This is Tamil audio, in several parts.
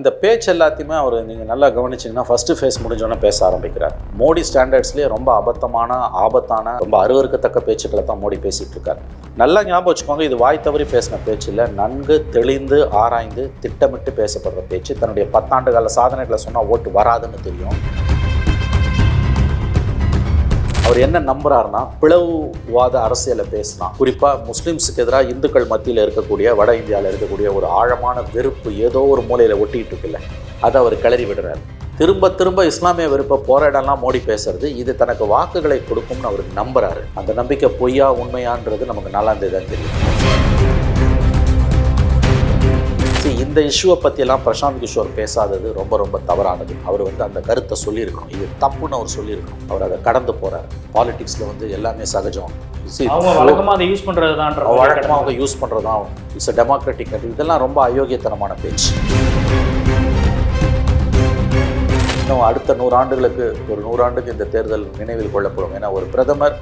இந்த பேச்சு எல்லாத்தையுமே அவர் நீங்கள் நல்லா கவனிச்சிங்கன்னா ஃபஸ்ட்டு ஃபேஸ் முடிஞ்சோன்னே பேச ஆரம்பிக்கிறார். மோடி ஸ்டாண்டர்ட்ஸ்லேயே ரொம்ப அபத்தமான ஆபத்தான ரொம்ப அருவருக்கத்தக்க பேச்சுக்களை தான் மோடி பேசிகிட்டு இருக்கார். நல்லா ஞாபகம் வச்சுக்கோங்க இது வாய் தவறி பேசின பேச்சில் நன்கு தெளிந்து ஆராய்ந்து திட்டமிட்டு பேசப்படுற பேச்சு. தன்னுடைய பத்தாண்டு கால சாதனைகளை சொன்னால் ஓட்டு வராதுன்னு தெரியும். அவர் என்ன நம்புறாருன்னா பிளவுவாத அரசியலை பேசினா குறிப்பாக முஸ்லீம்ஸுக்கு எதிராக இந்துக்கள் மத்தியில் இருக்கக்கூடிய வட இந்தியாவில் இருக்கக்கூடிய ஒரு ஆழமான வெறுப்பு ஏதோ ஒரு மூலையில் ஒட்டிகிட்டு இருக்குல்ல அதை அவர் கிளறி விடுறாரு. திரும்ப திரும்ப இஸ்லாமிய விருப்ப போராடலாம் மோடி பேசுறது இது தனக்கு வாக்குகளை கொடுக்கும்னு அவர் நம்புறாரு. அந்த நம்பிக்கை பொய்யா உண்மையான்றது நமக்கு நாலாம் தேதி தான் தெரியும். இந்த இஷ்யூவை பற்றியெல்லாம் பிரசாந்த் கிஷோர் பேசாதது ரொம்ப ரொம்ப தவறானது. அவர் வந்து அந்த கருத்தை சொல்லியிருக்கணும். இது தப்புன்னு அவர் சொல்லியிருக்கணும். அவர் அதை கடந்து போகிறார் பாலிடிக்ஸில் வந்து எல்லாமே சகஜம். வழக்கமாக அதை யூஸ் பண்ணுறது தான்ற வழக்கமாக அவங்க யூஸ் பண்ணுறதும் இட்ஸ் அ டெமோக்ராட்டிக் கண்ட்ரி இதெல்லாம் ரொம்ப அயோக்கியத்தனமான பேச்சு. இன்னும் அடுத்த நூறாண்டுகளுக்கு ஒரு நூறாண்டுக்கு இந்த தேர்தல் நினைவில் கொள்ளப்படும். ஏன்னா ஒரு பிரதமர்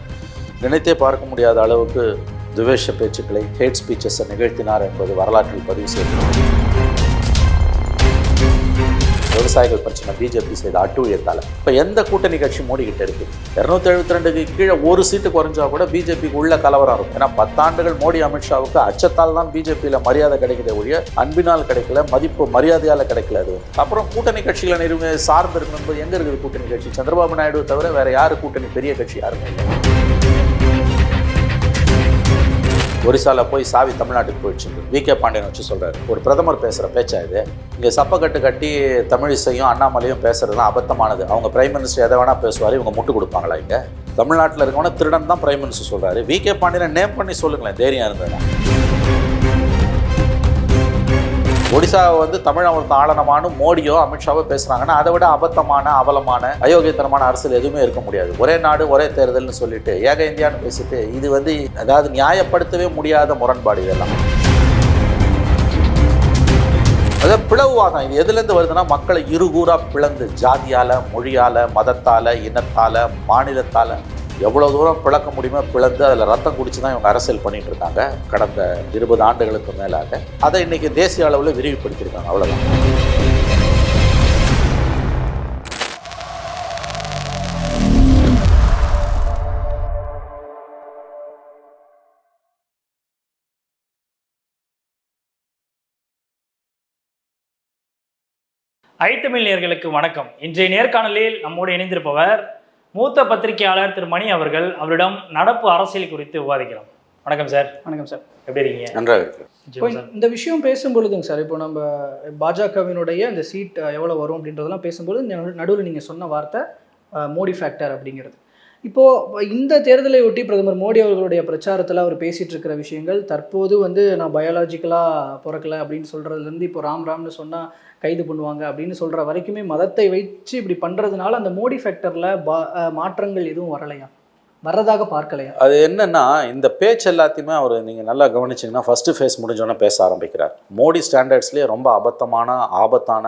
நினைத்தே பார்க்க முடியாத அளவுக்கு துவேஷ பேச்சுக்களை ஹேட் ஸ்பீச்சஸை நிகழ்த்தினார் என்பது வரலாற்றில் பதிவு செய்யப்படும். விவசாயிகள் பிரச்சனை பிஜேபி செய்த அட்டுழியத்தால் இப்போ எந்த கூட்டணி கட்சி மோடி இருக்கு? இரநூத்தி எழுபத்தி ரெண்டுக்கு கீழே ஒரு சீட்டு குறைஞ்சா கூட பிஜேபிக்கு உள்ள கலவரம் இருக்கும். ஏன்னா பத்தாண்டுகள் மோடி அமித்ஷாவுக்கு அச்சத்தால் தான் பிஜேபியில் மரியாதை கிடைக்கிற ஒழிய அன்பினால் கிடைக்கல மதிப்பு மரியாதையால் கிடைக்கல அது. அப்புறம் கூட்டணி கட்சிகளை நிறுவ சார்ந்து இருக்கணும் எங்கே இருக்குது கூட்டணி கட்சி? சந்திரபாபு நாயுடு தவிர வேற யார் கூட்டணி? பெரிய கட்சி யாருமே இல்லை. ஒரிசாவில் போய் சாவி தமிழ்நாட்டுக்கு போயிடுச்சு. வி கே பாண்டியன் வச்சு சொல்கிறார் ஒரு பிரதமர் பேசுகிற பேச்சா இது? இங்கே சப்பக்கட்டு கட்டி தமிழிசையும் அண்ணாமலையும் பேசுறது தான் அபத்தமானது. அவங்க பிரைம் மினிஸ்டர் எதை வேணால் பேசுவார் இவங்க முட்டு கொடுப்பாங்களா இங்கே? தமிழ்நாட்டில் இருக்கவன திருடன் தான் பிரைம் மினிஸ்டர் சொல்கிறாரு வி கே பாண்டியனை நேம் பண்ணி சொல்லுங்களேன் தைரியம் இருந்ததுன்னா ஒடிசாவை வந்து தமிழ் ஒருத்தன் ஆளனமானு மோடியோ அமித்ஷாவோ பேசுகிறாங்கன்னா அதை விட அபத்தமான அவலமான அயோக்கியத்தனமான அரசியல் எதுவுமே இருக்க முடியாது. ஒரே நாடு ஒரே தேர்தல்னு சொல்லிட்டு ஏக இந்தியான்னு பேசிட்டு இது வந்து அதாவது நியாயப்படுத்தவே முடியாத முரண்பாடு இதெல்லாம். அதாவது பிளவுவாதம். இது எதுலேருந்து வருதுன்னா மக்களை இருகூறாக பிளந்து ஜாதியால் மொழியால் மதத்தால் இனத்தால் மாநிலத்தால் எவ்வளோ தூரம் பிளக்க முடியுமோ பிளந்து அதில் ரத்தம் குடிச்சு தான் இவங்க அரசியல் பண்ணிட்டு இருக்காங்க கடந்த இருபது ஆண்டுகளுக்கு மேலாக. அதை இன்னைக்கு தேசிய அளவில் விரிவுபடுத்தியிருக்காங்க. அவ்வளோதான் ஐட்டமில் நேர்களுக்கு வணக்கம். இன்றைய நேர்காணலில் நம்மோடு இணைந்திருப்பவர் மூத்த பத்திரிகையாளர் திரு மணி அவர்கள் அவரிடம் நடப்பு அரசியல் குறித்து விவாதிக்கிறோம். வணக்கம் சார். வணக்கம் சார். எப்படி இருக்கீங்க? நன்றாக இருக்கு. இந்த விஷயம் பேசும் பொழுதுங்க சார் இப்போ நம்ம பாஜகவினுடைய அந்த சீட் எவ்வளோ வரும் அப்படின்றதெல்லாம் பேசும்போது நடுவில் நீங்கள் சொன்ன வார்த்தை மோடி ஃபேக்டர் அப்படிங்கிறது. இப்போது இந்த தேர்தலை ஒட்டி பிரதமர் மோடி அவர்களுடைய பிரச்சாரத்தில் அவர் பேசிகிட்டு இருக்கிற விஷயங்கள் தற்போது வந்து நான் பயாலஜிக்கலாக பிறக்கல அப்படின்னு சொல்கிறதுலேருந்து இப்போ ராம் ராம்னு சொன்னால் கைது பண்ணுவாங்க அப்படின்னு சொல்கிற வரைக்குமே மதத்தை வச்சு இப்படி பண்ணுறதுனால அந்த மோடி ஃபேக்டரில் பா மாற்றங்கள் எதுவும் வரலையா? வர்றதாக பார்க்கலையா? அது என்னென்னா இந்த பேச்சு எல்லாத்தையுமே அவர் நீங்கள் நல்லா கவனிச்சிங்கன்னா ஃபஸ்ட்டு ஃபேஸ் முடிஞ்சோன்னே பேச ஆரம்பிக்கிறார். மோடி ஸ்டாண்டர்ட்ஸ்லேயே ரொம்ப அபத்தமான ஆபத்தான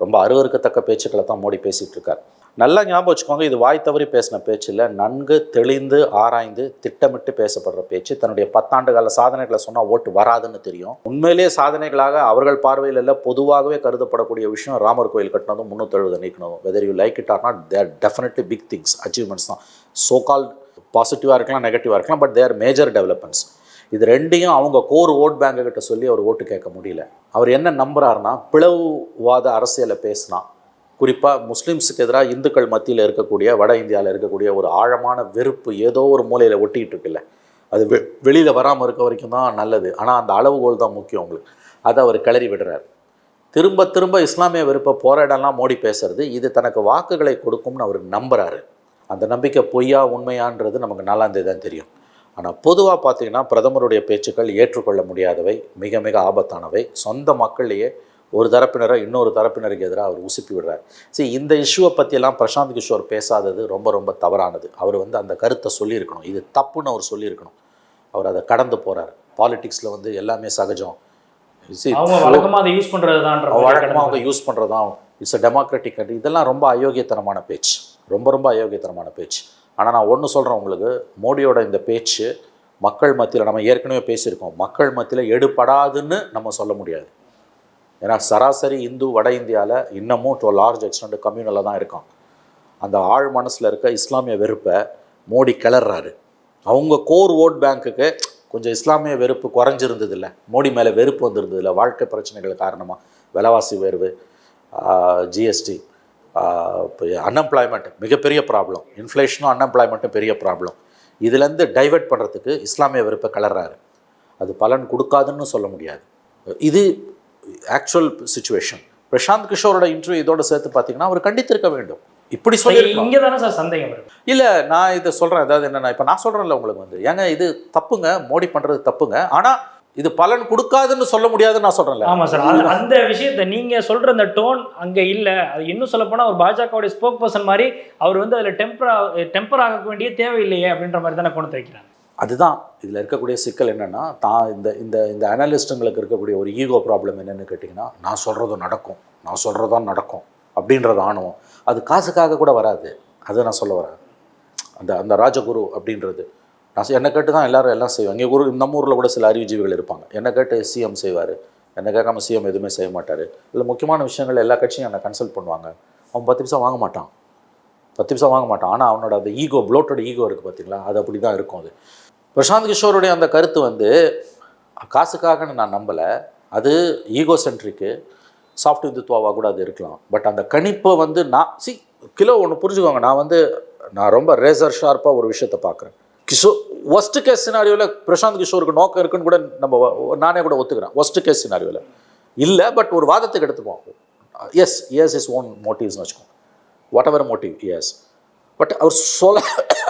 ரொம்ப அருவருக்கத்தக்க பேச்சுக்களை தான் மோடி பேசிகிட்டு இருக்கார் நல்லா ஞாபகம் வச்சுக்கோங்க இது வாய் தவறி பேசின பேச்சில் நன்கு தெளிந்து ஆராய்ந்து திட்டமிட்டு பேசப்படுற பேச்சு. தன்னுடைய பத்தாண்டு கால சாதனைகளை சொன்னால் ஓட்டு வராதுன்னு தெரியும். உண்மையிலேயே சாதனைகளாக அவர்கள் பார்வையில் இல்லை பொதுவாகவே கருதப்படக்கூடிய விஷயம் ராமர் கோயில் கட்டினதும் முந்நூற்றெழுபது நீக்கணும் whether you like it or not there definitely big things achievements தான். சோ கால் பாசிட்டிவாக இருக்கலாம் நெகட்டிவாக இருக்கலாம் பட் தேர் மேஜர் டெவலப்மெண்ட்ஸ் இது ரெண்டையும் அவங்க கோர் ஓட் பேங்க்கு கிட்ட சொல்லி அவர் ஓட்டு கேட்க முடியல. அவர் என்ன நம்புறாருனா பிளவுவாத அரசியலை பேசினா. குறிப்பாக முஸ்லீம்ஸுக்கு எதிராக இந்துக்கள் மத்தியில் இருக்கக்கூடிய வட இந்தியாவில் இருக்கக்கூடிய ஒரு ஆழமான வெறுப்பு ஏதோ ஒரு மூலையில் ஒட்டிகிட்டு இருக்குல்ல. அது வெ வெளியில் வராமல் இருக்க வரைக்கும் தான் நல்லது. ஆனால் அந்த அளவுகோல் தான் முக்கியம் உங்களுக்கு அதை அவர் கிளறி விடுறார். திரும்ப திரும்ப இஸ்லாமிய வெறுப்பை போராடலாம் மோடி பேசுறது இது தனக்கு வாக்குகளை கொடுக்கும்னு அவர் நம்புறாரு. அந்த நம்பிக்கை பொய்யா உண்மையான்றது நமக்கு நல்லா தான் தெரியும். ஆனால் பொதுவாக பார்த்தீங்கன்னா பிரதமருடைய பேச்சுக்கள் ஏற்றுக்கொள்ள முடியாதவை மிக மிக ஆபத்தானவை. சொந்த மக்களையே ஒரு தரப்பினரை இன்னொரு தரப்பினருக்கு எதிராக அவர் உசுப்பி விடுறார். சரி இந்த இஷ்யூவை பற்றியெல்லாம் பிரசாந்த் கிஷோர் பேசாதது ரொம்ப ரொம்ப தவறானது. அவர் வந்து அந்த கருத்தை சொல்லியிருக்கணும். இது தப்புன்னு அவர் சொல்லியிருக்கணும். அவர் அதை கடந்து போகிறார் பாலிடிக்ஸில் வந்து எல்லாமே சகஜம். வழக்கமாக யூஸ் பண்ணுறது வழக்கமாக அவங்க யூஸ் பண்ணுறதும் இட்ஸ் அ டெமோக்ராட்டிக் கண்ட்ரி இதெல்லாம் ரொம்ப அயோக்கியத்தனமான பேச்சு. ரொம்ப ரொம்ப அயோக்கியத்தனமான பேச்சு. ஆனால் நான் ஒன்று சொல்கிறேன் உங்களுக்கு. மோடியோட இந்த பேச்சு மக்கள் மத்தியில் நம்ம ஏற்கனவே பேசியிருக்கோம். மக்கள் மத்தியில் எடுபடாதுன்னு நம்ம சொல்ல முடியாது. ஏன்னா சராசரி இந்து வட இந்தியாவில் இன்னமும் டு லார்ஜ் எக்ஸ்டெண்ட் கம்யூனலில் தான் இருக்கான் அந்த ஆழ் மனசில் இருக்க இஸ்லாமிய வெறுப்பை மோடி கிளறாரு அவங்க கோர் ஓட் பேங்க்குக்கு கொஞ்சம் இஸ்லாமிய வெறுப்பு குறைஞ்சிருந்ததில்ல. மோடி மேலே வெறுப்பு வந்திருந்ததில்ல. வாழ்க்கை பிரச்சனைகள் காரணமாக விலைவாசி உயர்வு ஜிஎஸ்டி இப்போ அன்எம்ப்ளாய்மெண்ட் மிகப்பெரிய ப்ராப்ளம் இன்ஃப்ளேஷனும் அன்எம்ப்ளாய்மெண்ட்டும் பெரிய ப்ராப்ளம் இதுலேருந்து டைவெர்ட் பண்ணுறதுக்கு இஸ்லாமிய வெறுப்பை கிளறாரு அது பலன் கொடுக்காதுன்னு சொல்ல முடியாது. இது ஆக்சுவல் சுச்சுவேஷன் பிரசாந்த் கிஷோரோட இன்டர்வியூ இதோட சேர்த்து பார்த்தீங்கன்னா அவர் கண்டித்திருக்க வேண்டும். இப்படி சொல்லி இங்கே தானே சார் சந்தேகம் இல்லை நான் இதை சொல்கிறேன் அதாவது என்னென்னா இப்போ நான் சொல்கிறேன்ல உங்களுக்கு வந்து. ஏங்க இது தப்புங்க? மோடி பண்ணுறது தப்புங்க? ஆனால் இது பலன் கொடுக்காதுன்னு சொல்ல முடியாதுன்னு நான் சொல்கிறேன்ல ஆமா சார். அந்த விஷயத்தை நீங்க சொல்ற அந்த டோன் அங்க இல்ல. அது இன்னும் சொல்ல போனா ஒரு பாஜகவுடைய ஸ்போக் பர்சன் மாதிரி அவர் வந்து அதுல டெம்பர் டெம்பர் ஆக வேண்டிய தேவையில்லையே அப்படின்ற மாதிரி தானே கொண்டு வைக்கிறாங்க. அதுதான் இதில் இருக்கக்கூடிய சிக்கல் என்னென்னா தான் இந்த இந்த இந்த அனலிஸ்ட்டுங்களுக்கு இருக்கக்கூடிய ஒரு ஈகோ ப்ராப்ளம் என்னென்னு கேட்டிங்கன்னா நான் சொல்கிறதும் நடக்கும் நான் சொல்கிறதும் நடக்கும் அப்படின்றது ஆணவம். அது காசுக்காக கூட வராது. அது நான் சொல்ல வரேன். அந்த அந்த ராஜகுரு அப்படின்றது. நான் என்னை கேட்டு தான் எல்லோரும் எல்லாம் செய்வாங்க. எங்கள் ஊர் நம்ம ஊரில் கூட சில அறிவுஜீவிகள் இருப்பாங்க. என்னை கேட்டு சிஎம் செய்வார். என்னை கேட்காம சிஎம் எதுவுமே செய்ய மாட்டார். இல்லை முக்கியமான விஷயங்கள் எல்லா கட்சியும் என்னை கன்சல்ட் பண்ணுவாங்க. அவன் பத்து நிமிஷம் வாங்க மாட்டான். பத்து நிமிஷம் வாங்க மாட்டான். ஆனால் அவனோட அந்த ஈகோ ப்ளோட்டோட ஈகோ இருக்குது பார்த்தீங்களா அது அப்படி தான் இருக்கும் அது. பிரசாந்த் கிஷோருடைய அந்த கருத்து வந்து காசுக்காகன்னு நான் நம்பலை. அது ஈகோ சென்ட்ரிக்கு சாஃப்ட் இந்துத்துவாவாக கூட அது இருக்கலாம். பட் அந்த கணிப்பை வந்து நான் சி கிலோ ஒன்று புரிஞ்சுக்கோங்க. நான் வந்து நான் ரொம்ப ரேசர் ஷார்ப்பாக ஒரு விஷயத்தை பார்க்குறேன் கிஷோர் ஒஸ்ட் கேஸ் சினாரியோவில் பிரசாந்த் கிஷோருக்கு நோக்கம் இருக்குன்னு கூட நம்ம நானே கூட ஒத்துக்கிறேன். ஒஸ்ட் கேஸ் சினாரியோவில் இல்லை பட் ஒரு வாதத்துக்கு எடுத்துப்போம். எஸ் எஸ் இஸ் ஓன் மோட்டிவ்ஸ்னு வச்சுக்கோங்க. Whatever motive is but அவர் சொல்ல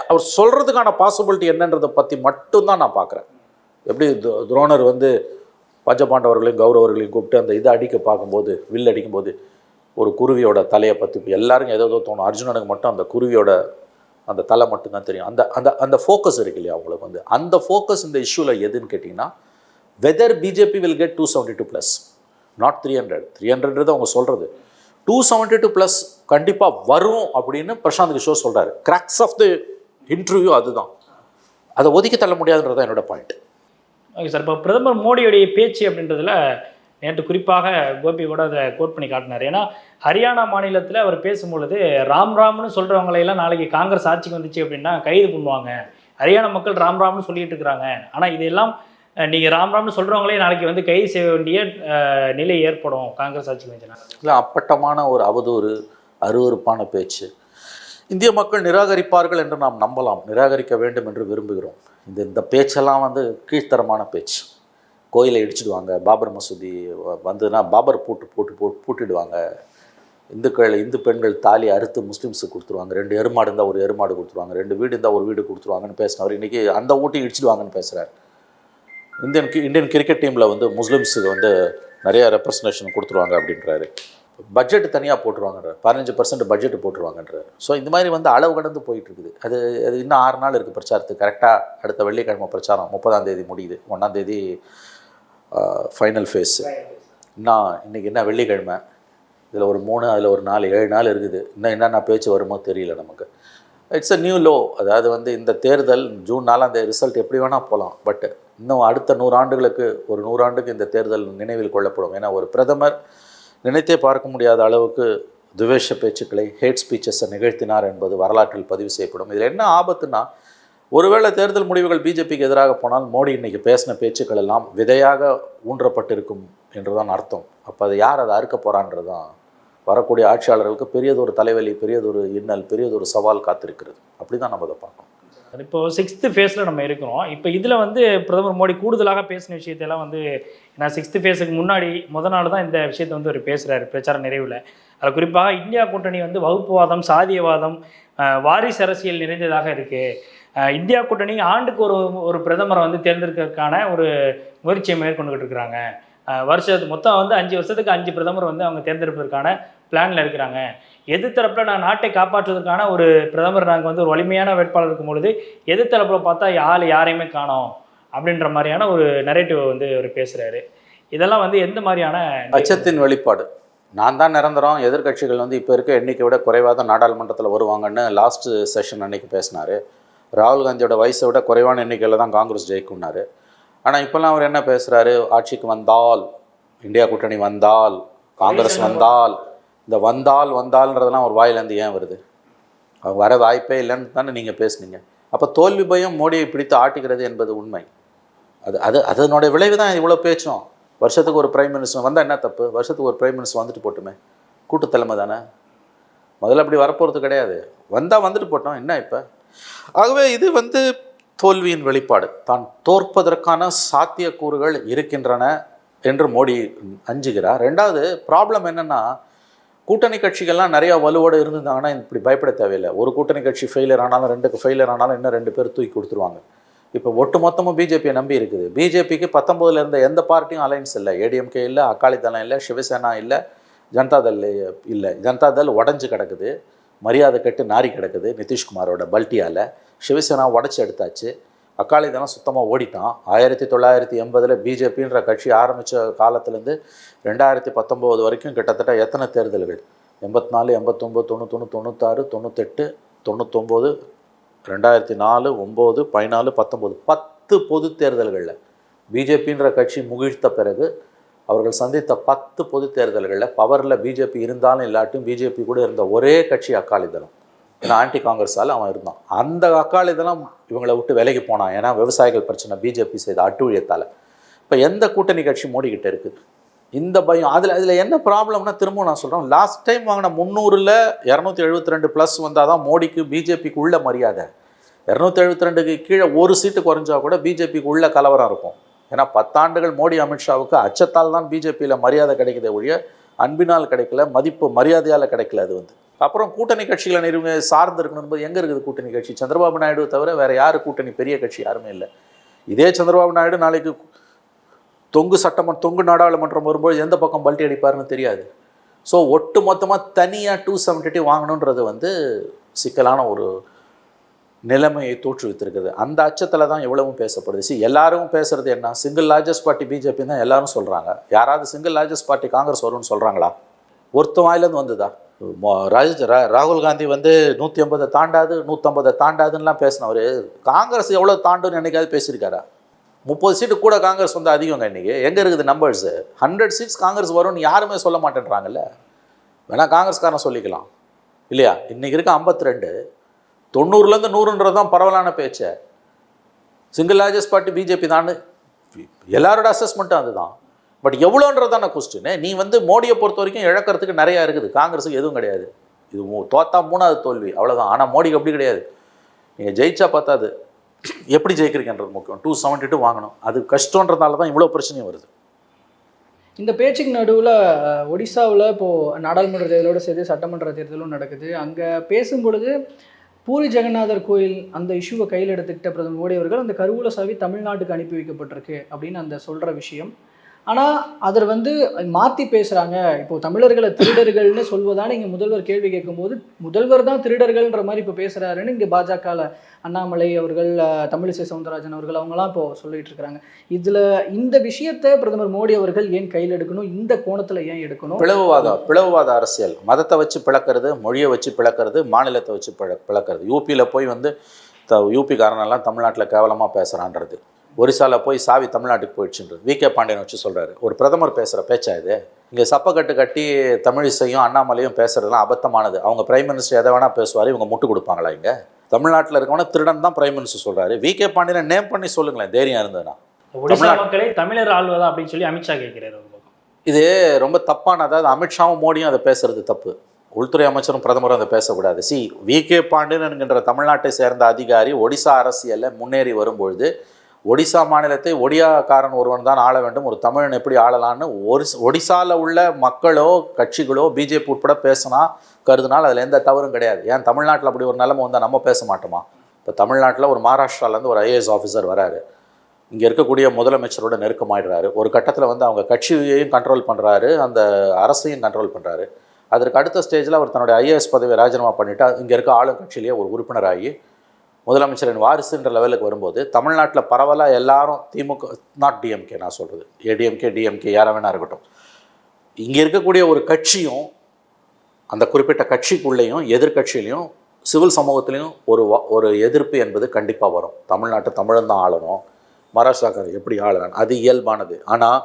அவர் சொல்கிறதுக்கான பாசிபிலிட்டி என்னன்றதை பற்றி மட்டும்தான் நான் பார்க்குறேன். எப்படி து- துரோணர் வந்து பஞ்சபாண்டவர்களையும் கௌரவர்களையும் கூப்பிட்டு அந்த இதை அடிக்க பார்க்கும்போது வில் அடிக்கும்போது ஒரு குருவியோட தலையை பற்றி எல்லாருக்கும் ஏதோ ஏதோ தோணும். அர்ஜுனனுக்கு மட்டும் அந்த குருவியோட அந்த தலை மட்டும்தான் தெரியும். அந்த அந்த அந்த ஃபோக்கஸ் இருக்கு இல்லையா அவங்களுக்கு வந்து. அந்த ஃபோக்கஸ் இந்த இஷ்யூவில் எதுன்னு கேட்டிங்கன்னா whether BJP will get to seventy two plus not three hundred three ஹண்ட்ரட்ன்றது அவங்க சொல்கிறது டூ செவன்ட்டி டூ ப்ளஸ் கண்டிப்பாக வரும் அப்படின்னு பிரசாந்த் கிஷோர் சொல்கிறாரு கிராக்ஸ் ஆஃப் தி இன்டர்வியூ அதுதான். அதை ஒதுக்கி தள்ள முடியாதுன்றது தான் என்னோட பாயிண்ட் ஓகே சார் இப்போ பிரதமர் மோடியுடைய பேச்சு அப்படின்றதுல நேற்று குறிப்பாக கோபி கூட அதை கோட் பண்ணி காட்டினார். ஏன்னா ஹரியானா மாநிலத்தில் அவர் பேசும்பொழுது ராம் ராம்னு சொல்கிறவங்களையெல்லாம் நாளைக்கு காங்கிரஸ் ஆட்சிக்கு வந்துச்சு அப்படின்னா கைது பண்ணுவாங்க. ஹரியானா மக்கள் ராம் ராம்னு சொல்லிட்டு இருக்கிறாங்க. ஆனால் இதெல்லாம் நீங்கள் ராம் ராம்னு சொல்கிறவங்களே நாளைக்கு வந்து கைது செய்ய வேண்டிய நிலை ஏற்படும் காங்கிரஸ் ஆட்சி வந்துச்சுன்னா இல்லை அப்பட்டமான ஒரு அவதூறு அருவருப்பான பேச்சு. இந்திய மக்கள் நிராகரிப்பார்கள் என்று நாம் நம்பலாம். நிராகரிக்க வேண்டும் என்று விரும்புகிறோம். இந்த இந்த பேச்செல்லாம் வந்து கீழ்த்தரமான பேச்சு. கோயிலை இடிச்சிடுவாங்க. பாபர் மசூதி வந்ததுன்னா பாபர் பூட்டு போட்டு போட்டு பூட்டிடுவாங்க. இந்துக்கள் இந்து பெண்கள் தாலி அறுத்து முஸ்லீம்ஸுக்கு கொடுத்துருவாங்க. ரெண்டு எருமாடு இருந்தால் ஒரு எருமாடு கொடுத்துருவாங்க. ரெண்டு வீடு இருந்தால் ஒரு வீடு கொடுத்துருவாங்கன்னு பேசினவர். இன்றைக்கி அந்த ஊட்டி இடிச்சிடுவாங்கன்னு பேசுகிறார் இந்தியன் கி- இந்தியன் கிரிக்கெட் டீமில் வந்து முஸ்லீம்ஸுக்கு வந்து நிறைய ரெப்ரசன்டேஷன் கொடுத்துருவாங்க அப்படின்றாரு. பட்ஜெட் தனியாக போட்டுருவாங்கன்றார். பதினஞ்சு பர்சன்ட் பட்ஜெட் போட்டுருவாங்கன்றார். ஸோ இந்த மாதிரி வந்து அளவு கடந்து போயிட்டுருக்குது. அது அது இன்னும் ஆறு நாள் இருக்குது பிரச்சாரத்துக்கு. கரெக்டாக அடுத்த வெள்ளிக்கிழமை பிரச்சாரம். முப்பதாம் தேதி முடியுது. ஒன்றாம் தேதி ஃபைனல் ஃபேஸ் இன்னும் இன்றைக்கி என்ன வெள்ளிக்கிழமை? இதில் ஒரு மூணு அதில் ஒரு நாலு ஏழு நாள் இருக்குது. இன்னும் என்னென்ன பேச்சு வருமோ தெரியல நமக்கு. இட்ஸ் அ நியூ லோ அதாவது வந்து இந்த தேர்தல் ஜூன் நாலாம் தேதி ரிசல்ட் எப்படி வேணால் போகலாம் பட் இன்னும் அடுத்த நூறாண்டுகளுக்கு ஒரு நூறாண்டுக்கு இந்த தேர்தல் நினைவில் கொள்ளப்படும். ஏன்னா ஒரு பிரதமர் நினைத்தே பார்க்க முடியாத அளவுக்கு துவேஷ பேச்சுக்களை ஹேட் ஸ்பீச்சஸை நிகழ்த்தினார் என்பது வரலாற்றில் பதிவு செய்யப்படும். இதில் என்ன ஆபத்துனா ஒருவேளை தேர்தல் முடிவுகள் பிஜேபிக்கு எதிராக போனால் மோடி இன்றைக்கி பேசின பேச்சுக்கள் எல்லாம் விதையாக ஊன்றப்பட்டிருக்கும் என்றுதான் அர்த்தம். அப்போ அதை யார் அதை அறுக்க போகிறான்றது தான் வரக்கூடிய ஆட்சியாளர்களுக்கு பெரியதொரு தலைவலி பெரியதொரு இன்னல் பெரியதொரு சவால் காத்திருக்கிறது. அப்படி தான் நம்ம அதை பார்க்கணும். இப்போ சிக்ஸ்த்து ஃபேஸில் நம்ம இருக்கிறோம். இப்போ இதில் வந்து பிரதமர் மோடி கூடுதலாக பேசின விஷயத்தையெல்லாம் வந்து நான் சிக்ஸ்த்து ஃபேஸுக்கு முன்னாடி முத நாள் தான் இந்த விஷயத்தை வந்து அவர் பேசுகிறாரு பிரச்சார நிறைவில். அதில் குறிப்பாக இந்தியா கூட்டணி வந்து வகுப்புவாதம் சாதியவாதம் வாரிசு அரசியல் நிறைந்ததாக இருக்குது இந்தியா கூட்டணி ஆண்டுக்கு ஒரு ஒரு பிரதமரை வந்து தேர்ந்தெடுக்கிறதுக்கான ஒரு முயற்சியை மேற்கொண்டுகிட்டு இருக்கிறாங்க. வருஷத்துக்கு மொத்தம் வந்து அஞ்சு வருஷத்துக்கு அஞ்சு பிரதமர் வந்து அவங்க தேர்ந்தெடுப்பதற்கான பிளானில் இருக்கிறாங்க. எது தரப்பில் நான் நாட்டை காப்பாற்றுவதற்கான ஒரு பிரதமர் நாங்கள் வந்து ஒரு வலிமையான வேட்பாளர் இருக்கும் பொழுது எது தரப்பில் பார்த்தா யார் யாரையுமே காணோம் அப்படின்ற மாதிரியான ஒரு நரேட்டிவ் வந்து அவர் பேசுகிறாரு இதெல்லாம் வந்து எந்த மாதிரியான அச்சத்தின் வெளிப்பாடு. நான் தான் நிரந்தரம் எதிர்க்கட்சிகள் வந்து இப்போ இருக்க எண்ணிக்கை விட குறைவாக தான் நாடாளுமன்றத்தில் வருவாங்கன்னு லாஸ்ட் செஷன் அன்னைக்கு பேசினார். ராகுல் காந்தியோட வயசை விட குறைவான எண்ணிக்கையில் தான் காங்கிரஸ் ஜெயிக்கும்னாரு. ஆனால் இப்போல்லாம் அவர் என்ன பேசுகிறாரு ஆட்சிக்கு வந்தால் இந்தியா கூட்டணி வந்தால் காங்கிரஸ் வந்தால் இந்த வந்தால் வந்தால்ன்றதெல்லாம் ஒரு வாயிலேருந்து ஏன் வருது? அவங்க வர வாய்ப்பே இல்லைன்னு தானே நீங்கள் பேசுனீங்க. அப்போ தோல்வி பயம் மோடியை பிடித்து ஆட்டுகிறது என்பது உண்மை. அது அது அதனுடைய விளைவு தான் இவ்வளோ பேச்சும். வருஷத்துக்கு ஒரு பிரைம் மினிஸ்டர் வந்தால் என்ன தப்பு? வருஷத்துக்கு ஒரு பிரைம் மினிஸ்டர் வந்துட்டு போட்டுமே. கூட்டு தலைமை தானே? முதல்ல அப்படி வரப்போகிறது கிடையாது. வந்தால் வந்துட்டு போட்டோம். என்ன இப்போ? ஆகவே இது வந்து தோல்வியின் வெளிப்பாடு. தான் தோற்பதற்கான சாத்தியக்கூறுகள் இருக்கின்றன என்று மோடி அஞ்சுகிறார். ரெண்டாவது ப்ராப்ளம் என்னென்னா கூட்டணி கட்சிகள்லாம் நிறையா வலுவோடு இருந்திருந்தாங்கன்னா இப்படி பயப்பட தேவையில்லை. ஒரு கூட்டணி கட்சி ஃபெயிலியர் ஆனாலும் ரெண்டுக்கு ஃபெயிலியர் ஆனாலும் இன்னும் ரெண்டு பேர் தூக்கி கொடுத்துருவாங்க. இப்போ ஒட்டு மொத்தமும் பிஜேபியை நம்பி இருக்குது. பிஜேபிக்கு பத்தொம்போதுல இருந்த எந்த பார்ட்டியும் அலைன்ஸ் இல்லை. ஏடிஎம்கே இல்லை அகாலிதளம் இல்லை சிவசேனா இல்லை ஜனதாதள் இல்லை. ஜனதாதள் உடஞ்சி கிடக்குது. மரியாதை கெட்டு நாரி கிடக்குது நிதிஷ்குமாரோட பல்ட்டியால். சிவசேனா உடச்சி எடுத்தாச்சு. அகாலிதளம் சுத்தமாக ஓடிட்டான். ஆயிரத்தி தொள்ளாயிரத்தி எண்பதில் பிஜேபின்ற கட்சி ஆரம்பித்த காலத்துலேருந்து ரெண்டாயிரத்தி பத்தொம்போது வரைக்கும் கிட்டத்தட்ட எத்தனை தேர்தல்கள்? எண்பத்தி நாலு எண்பத்தொம்போது தொண்ணூத்தொன்று தொண்ணூத்தாறு தொண்ணூத்தெட்டு தொண்ணூத்தொம்போது ரெண்டாயிரத்தி நாலு ஒம்பது பதினாலு பத்தொம்போது. பத்து பொது தேர்தல்களில் பிஜேபின்ற கட்சி முகிழ்த்த பிறகு அவர்கள் சந்தித்த பத்து பொது தேர்தல்களில் பவரில் பிஜேபி இருந்தாலும் இல்லாட்டும் பிஜேபி கூட இருந்த ஒரே கட்சி அக்காலிதளம் ஏன்னா ஆன்டி காங்கிரஸால் அவன் இருந்தான். அந்த அக்காலிதளம் இவங்களை விட்டு விலகி போனான். ஏன்னா விவசாயிகள் பிரச்சனை பிஜேபி செய்த அட்டுழியத்தால். இப்போ எந்த கூட்டணி கட்சி மோடிக்கிட்ட இருக்குது? இந்த பயம் அதில் அதில் என்ன ப்ராப்ளம்னா திரும்பவும் நான் சொல்கிறேன் லாஸ்ட் டைம் வாங்கின முந்நூறில் இரநூத்தி எழுபத்தி ரெண்டு ப்ளஸ் வந்தால் தான் மோடிக்கு பிஜேபிக்கு உள்ள மரியாதை. இரநூத்தி எழுபத்தி ரெண்டுக்கு கீழே ஒரு சீட்டு குறைஞ்சா கூட பிஜேபிக்கு உள்ள கலவரம் இருக்கும். ஏன்னா பத்தாண்டுகள் மோடி அமித்ஷாவுக்கு அச்சத்தால் தான் பிஜேபியில் மரியாதை கிடைக்குதே ஒழிய அன்பினால் கிடைக்கல மதிப்பு மரியாதையால் கிடைக்கல அது வந்து. அப்புறம் கூட்டணி கட்சிகளை நிறுவ சார்ந்து இருக்கணும் போது எங்கே இருக்குது கூட்டணி கட்சி? சந்திரபாபு நாயுடு தவிர வேறு யார் கூட்டணி? பெரிய கட்சி யாருமே இல்லை. இதே சந்திரபாபு நாயுடு நாளைக்கு தொங்கு சட்டமன்ற தொங்கு நாடாளுமன்றம் வரும்போது எந்த பக்கம் பல்ட்டி அடிப்பாருன்னு தெரியாது. ஸோ ஒட்டு மொத்தமாக தனியாக டூ செவன்டி வாங்கணுன்றது வந்து சிக்கலான ஒரு நிலைமையை தோற்றுவித்திருக்குது. அந்த அச்சத்தில் தான் எவ்வளவும் பேசப்படுது. சி எல்லாரும் பேசுறது என்ன? சிங்கிள் லார்ஜஸ்ட் பார்ட்டி பிஜேபி தான் எல்லாரும் சொல்கிறாங்க யாராவது சிங்கிள் லார்ஜஸ்ட் பார்ட்டி காங்கிரஸ் வரும்னு சொல்கிறாங்களா ஒருத்த வாயிலேருந்து வந்ததா? மோ- ராஜ் ரா- ராகுல் காந்தி வந்து நூற்றி ஐம்பதை தாண்டாது நூற்றம்பதை தாண்டாதுன்னெலாம் பேசினவர் காங்கிரஸ் எவ்வளோ தாண்டுன்னு என்றைக்காவது பேசியிருக்காரா? முப்பது சீட்டு கூட காங்கிரஸ் வந்து அதிகங்க இன்றைக்கி எங்கே இருக்குது நம்பர்ஸு ஹண்ட்ரட் சீட்ஸ் காங்கிரஸ் வரும்னு யாருமே சொல்ல மாட்டேன்றாங்கல்ல? வேணால் காங்கிரஸ்காரன் சொல்லிக்கலாம். இல்லையா? இன்றைக்கி இருக்க ஐம்பத்தி ரெண்டு. தொண்ணூறுலேருந்து நூறுன்றது தான் பரவலான பேச்சு. சிங்கிள் லார்ஜஸ்ட் பார்ட்டி பிஜேபி தான் எல்லாரோட அசஸ்மெண்ட்டும் அதுதான் பட் எவ்வளோன்றதான கொஸ்டின் நீ வந்து மோடியை பொறுத்த வரைக்கும் இழக்கிறதுக்கு நிறையா இருக்குது. காங்கிரஸுக்கு எதுவும் கிடையாது. இது தோத்தா மூணாவது தோல்வி அவ்வளோதான் ஆனால் மோடிக்கு அப்படி கிடையாது. நீங்கள் ஜெயிச்சா பார்த்தாது எப்படி ஜெயிக்கிறீங்கன்றது முக்கியம். டூ செவன்ட்டி டூ வாங்கணும். அது கஷ்டன்றதால தான் இவ்வளோ பிரச்சனையும் வருது. இந்த பேச்சுக்கு நடுவில் ஒடிசாவில் இப்போது நாடாளுமன்ற தேர்தலோடு சேர்த்து சட்டமன்ற தேர்தலும் நடக்குது. அங்கே பேசும்பொழுது பூரி ஜெகநாதர் கோயில் அந்த இஷ்யூவை கையில் எடுத்துக்கிட்ட பிரதமர் மோடி அவர்கள் அந்த கருவூல சாவி தமிழ்நாட்டுக்கு அனுப்பி வைக்கப்பட்டிருக்கு அப்படின்னு அந்த சொல்கிற விஷயம். ஆனால் அதை வந்து மாற்றி பேசுகிறாங்க இப்போ தமிழர்களை திருடர்கள்னு சொல்வதான இங்கே முதல்வர் கேள்வி கேட்கும்போது முதல்வர் தான் திருடர்கள்ன்ற மாதிரி இப்போ பேசுகிறாருன்னு இங்கே பாஜகவில் அண்ணாமலை அவர்கள் தமிழிசை சவுந்தரராஜன் அவர்கள் அவங்களாம் இப்போ சொல்லிட்டு இருக்கிறாங்க இதில் இந்த விஷயத்தை பிரதமர் மோடி அவர்கள் ஏன் கையில் எடுக்கணும்? இந்த கோணத்தில் ஏன் எடுக்கணும்? பிளவுவாத பிளவுவாத அரசியல். மதத்தை வச்சு பிளக்கிறது மொழியை வச்சு பிளக்கிறது மாநிலத்தை வச்சு பிள பிளக்கிறது. யூபியில் போய் வந்து த யூபிக்காரனெல்லாம் தமிழ்நாட்டில் கேவலமாக பேசுகிறான்றது ஒரிசால போய் சாவி தமிழ்நாட்டுக்கு போயிடுச்சுன்றது. வி. கே. பாண்டியன் வச்சு சொல்கிறாரு ஒரு பிரதமர் பேசுகிற பேச்சா இது? இங்கே சப்பக்கட்டு கட்டி தமிழிசையும் அண்ணாமலையும் பேசுறதுலாம் அபத்தமானது. அவங்க பிரைம் மினிஸ்டர் எதை வேணால் பேசுவார் இவங்க முட்டு கொடுப்பாங்களா இங்கே? தமிழ்நாட்டில் இருக்கவன திருடன் தான் பிரைம் மினிஸ்டர் சொல்கிறாரு வி. கே. பாண்டியனை நேம் பண்ணி சொல்லுங்களேன் தைரியம் இருந்ததுன்னா. ஒடிசா மக்களை தமிழர் ஆள்வதா அப்படின்னு சொல்லி அமித்ஷா கேட்கிறாரு இது ரொம்ப தப்பான அதாவது அமித்ஷாவும் மோடியும் அதை பேசுறது தப்பு. உள்துறை அமைச்சரும் பிரதமரும் அதை பேசக்கூடாது. C V. கே. பாண்டியன் என்கின்ற தமிழ்நாட்டை சேர்ந்த அதிகாரி ஒடிசா அரசியலில் முன்னேறி வரும்பொழுது ஒடிசா மாநிலத்தை ஒடியாக்காரன் ஒருவன் தான் ஆள வேண்டும். ஒரு தமிழன் எப்படி ஆளலான்னு ஒரு ஒடிசாவில் உள்ள மக்களோ கட்சிகளோ பிஜேபி உட்பட பேசினா கருதுனால் அதில் எந்த தவறும் கிடையாது. ஏன் தமிழ்நாட்டில் அப்படி ஒரு நிலைமை வந்தால் நம்ம பேச மாட்டோமா? இப்போ தமிழ்நாட்டில் ஒரு மகாராஷ்டிராலேருந்து ஒரு ஐஏஎஸ் ஆஃபீஸர் வராரு. இங்கே இருக்கக்கூடிய முதலமைச்சரோட நெருக்கமாயிடுறாரு. ஒரு கட்டத்தில் வந்து அவங்க கட்சியையும் கண்ட்ரோல் பண்ணுறாரு அந்த அரசையும் கண்ட்ரோல் பண்ணுறாரு அதற்கு அடுத்த ஸ்டேஜில் அவர் தன்னுடைய ஐஏஎஸ் பதவியை ராஜினாமா பண்ணிவிட்டு இங்கே இருக்க ஆளுங்கட்சியிலேயே ஒரு உறுப்பினராகி முதலமைச்சரின் வாரிசுன்ற லெவலுக்கு வரும்போது தமிழ்நாட்டில் பரவலாக எல்லாரும் திமுக நாட் டிஎம்கே நான் சொல்கிறது ஏடிஎம்கே டிஎம்கே யாராக வேணா இருக்கட்டும். இங்கே இருக்கக்கூடிய ஒரு கட்சியும் அந்த குறிப்பிட்ட கட்சிக்குள்ளேயும் எதிர்கட்சியிலையும் சிவில் சமூகத்திலையும் ஒரு ஒரு எதிர்ப்பு என்பது கண்டிப்பாக வரும். தமிழ்நாட்டை தமிழன் தான் ஆளணும். மகாராஷ்டிராக்காரர் எப்படி ஆளுறான் அது இயல்பானது. ஆனால்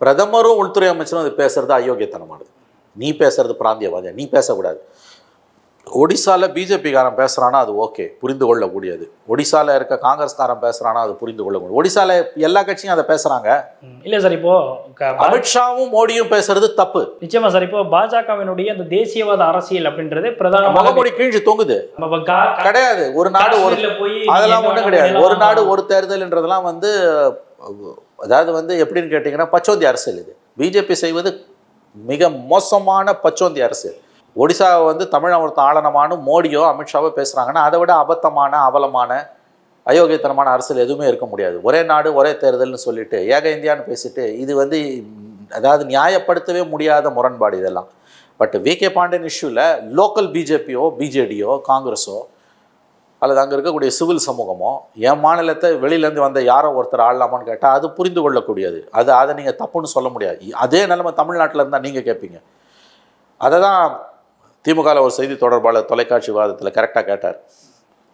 பிரதமரும் உள்துறை அமைச்சரும் அது பேசுகிறது அயோக்கியத்தனமானது. நீ பேசுறது பிராந்தியவாதியா? நீ பேசக்கூடாது. ஒடிசால பிஜேபிக்காரன் பேசுறானா அது ஓகே புரிந்து கொள்ளக்கூடியது ஒடிசால இருக்க காங்கிரஸ்காரன் பேசுறானா அது புரிந்து கொள்ளக்கூடியது ஒடிசால எல்லா கட்சியும் அதை பேசுறாங்க. ம். இல்ல சார் இப்போ அமித்ஷாவும் மோடியும் பேசுறது தப்பு. நிச்சயமா சார் இப்போ பாஜகவினுடைய அந்த தேசியவாத அரசியல் அப்படின்றது பிரதானமாக முகமூடி கீழ்ச்சி தொங்குது. கிடையாது. ஒரு நாடு ஒரு அதெல்லாம் ஒன்றும் கிடையாது. ஒரு நாடு ஒரு தேர்தல்ன்றதெல்லாம் வந்து அதாவது வந்து எப்படின்னு கேட்டிங்கன்னா பச்சோந்தி அரசியல் இது. பிஜேபி செய்வது மிக மோசமான பச்சோந்தி அரசியல். ஒடிசாவை வந்து தமிழை ஒருத்த ஆளனமான மோடியோ அமித்ஷாவோ பேசுகிறாங்கன்னா அதை விட அபத்தமான அவலமான அயோக்கியத்தனமான அரசியல் எதுவுமே இருக்க முடியாது. ஒரே நாடு ஒரே தேர்தல்னு சொல்லிட்டு ஏக இந்தியான்னு பேசிட்டு இது வந்து அதாவது நியாயப்படுத்தவே முடியாத முரண்பாடு இதெல்லாம். பட் வி கே பாண்டியன் இஷ்யூவில் லோக்கல் பிஜேபியோ பிஜேடியோ காங்கிரஸோ அல்லது அங்கே இருக்கக்கூடிய சிவில் சமூகமோ என் மாநிலத்தை வெளியிலேருந்து வந்த யாரோ ஒருத்தர் ஆளலாமான்னு கேட்டால் அது புரிந்து கொள்ளக்கூடியது. அது அதை நீங்கள் தப்புன்னு சொல்ல முடியாது. அதே நிலைமை தமிழ்நாட்டில் இருந்தால் நீங்கள் கேட்பீங்க அதை தான் திமுகவில் ஒரு செய்தி தொடர்பாளர் தொலைக்காட்சி விவாதத்தில் கரெக்டாக கேட்டார்.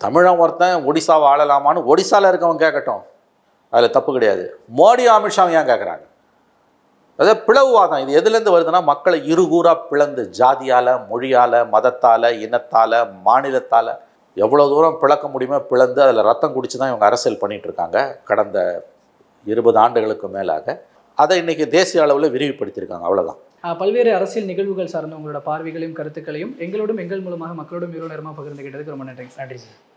தமிழன் ஒருத்தன் ஒடிசாவை ஆளலாமான்னு ஒடிசாவில் இருக்கவன் கேட்கட்டும் அதில் தப்பு கிடையாது. மோடி அமித்ஷா ஏன் கேட்குறாங்க அதாவது பிளவுவாதம். இது எதுலேருந்து வருதுன்னா மக்களை இருகூறாக பிளந்து ஜாதியால் மொழியால் மதத்தால் இனத்தால் மாநிலத்தால் எவ்வளோ தூரம் பிளக்க முடியுமோ பிளந்து அதில் ரத்தம் குடிச்சு தான் இவங்க அரசியல் பண்ணிகிட்ருக்காங்க இருக்காங்க கடந்த இருபது ஆண்டுகளுக்கு மேலாக. அதை இன்றைக்கி தேசிய அளவில் விரிவுபடுத்தியிருக்காங்க. அவ்வளோதான் பல்வேறு அரசியல் நிகழ்வுகள் சார்ந்த உங்களோட பார்வைகளையும் கருத்துக்களையும் எங்களோடும் எங்கள் மூலமாக மக்களோடும் இரவு நேரமாக பகிர்ந்துகிட்டதுக்கு ரொம்ப நன்றி. நன்றி சார்.